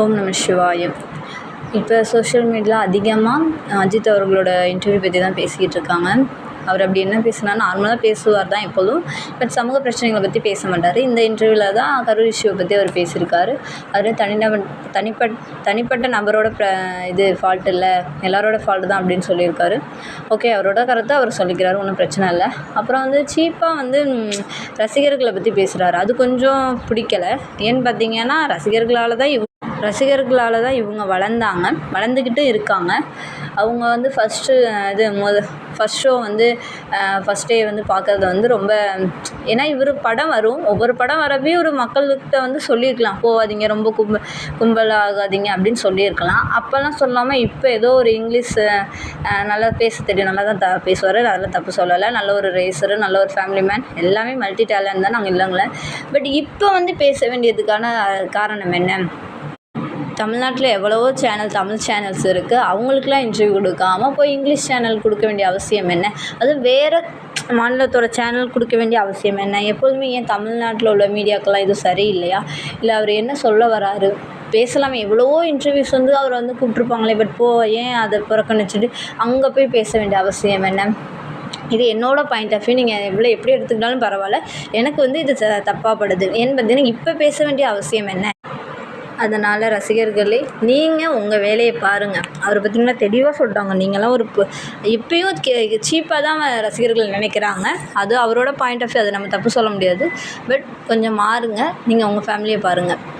ஓம் நம சிவாயம் இப்போ சோஷியல் மீடியாவில் அதிகமாக அஜித் அவர்களோட இன்டர்வியூ பற்றி தான் பேசிக்கிட்டு இருக்காங்க. அவர் அப்படி என்ன பேசினார் நார்மலாக பேசுவார் தான் எப்போதும். பட் சமூக பிரச்சனைகளை பற்றி பேச மாட்டார். இந்த இன்டர்வியூவில் தான் கரூர் இஷ்யூவை பற்றி அவர் பேசியிருக்காரு. அதில் தனிநபர் தனிப்பட் தனிப்பட்ட நபரோட ப்ர இது ஃபால்ட் இல்லை. எல்லாரோட ஃபால்ட் தான் அப்படின்னு சொல்லியிருக்காரு. ஓகே அவரோட கருத்தை அவர் சொல்லிக்கிறாரு. ஒன்றும் பிரச்சனை இல்லை. அப்புறம் வந்து சீப்பாக வந்து ரசிகர்களை பற்றி பேசுகிறாரு அது கொஞ்சம் பிடிக்கல. ஏன்னு பார்த்தீங்கன்னா ரசிகர்களால் தான் இவ் ரசிகர்களால் தான் இவங்க வளர்ந்தாங்க. வளர்ந்துக்கிட்டு இருக்காங்க. அவங்க வந்து ஃபஸ்ட்டு இது முத ஃபஸ்ட் ஷோ வந்து ஃபஸ்ட் டே வந்து பார்க்கறது வந்து ரொம்ப ஏன்னா இவர் படம் வரும். ஒவ்வொரு படம் வரப்பையும் ஒரு மக்கள்கிட்ட வந்து சொல்லியிருக்கலாம். போகாதீங்க ரொம்ப கும்ப கும்பலாகாதீங்க அப்படின்னு சொல்லியிருக்கலாம். அப்போல்லாம் சொல்லாமல் இப்போ ஏதோ ஒரு இங்கிலீஷ் நல்லா பேச தெரியும். நல்லா தான் த பேசுவார். அதெல்லாம் தப்பு சொல்லலை. நல்ல ஒரு ரேசரு நல்ல ஒரு ஃபேமிலி மேன் எல்லாமே மல்டி டேலண்ட் தான். நாங்கள் இல்லைங்களேன் பட் இப்போ வந்து பேச வேண்டியதுக்கான காரணம் என்ன? தமிழ்நாட்டில் எவ்வளவோ சேனல் தமிழ் சேனல்ஸ் இருக்குது அவங்களுக்குலாம் இன்டர்வியூ கொடுக்காமல் போய் இங்கிலீஷ் சேனல் கொடுக்க வேண்டிய அவசியம் என்ன? அதுவும் வேறு மாநிலத்தோட சேனல் கொடுக்க வேண்டிய அவசியம் என்ன? எப்போதுமே ஏன் தமிழ்நாட்டில் உள்ள மீடியாக்கெல்லாம் இது சரியில்லையா? இல்லை அவர் என்ன சொல்ல வராரு? பேசலாமே. எவ்வளவோ இன்டர்வியூஸ் வந்து அவர் வந்து கூப்பிட்ருப்பாங்களே பட் போ ஏன் அதை புறக்கணிச்சிட்டு அங்கே போய் பேச வேண்டிய அவசியம் என்ன? இது என்னோடய பாயிண்ட் ஆஃப் வியூ நீங்கள் எவ்வளோ எப்படி எடுத்துக்கிட்டாலும் பரவாயில்ல. எனக்கு வந்து இது தப்பாகப்படுது ஏன்னு பார்த்தீங்கன்னா இப்போ பேச வேண்டிய அவசியம் என்ன? அதனால் ரசிகர்களே நீங்கள் உங்கள் வேலையை பாருங்கள் அவரை பார்த்தீங்கன்னா தெளிவாக சொல்லிட்டாங்க. நீங்களாம் ஒரு பு- இப்பயும் கே சீப்பாக தான் ரசிகர்கள் நினைக்கிறாங்க. அது அவரோட பாயிண்ட் ஆஃப் வியூ அதை நம்ம தப்பு சொல்ல முடியாது. பட் கொஞ்சம் மாறுங்க. நீங்கள் உங்கள் ஃபேமிலியை பாருங்கள்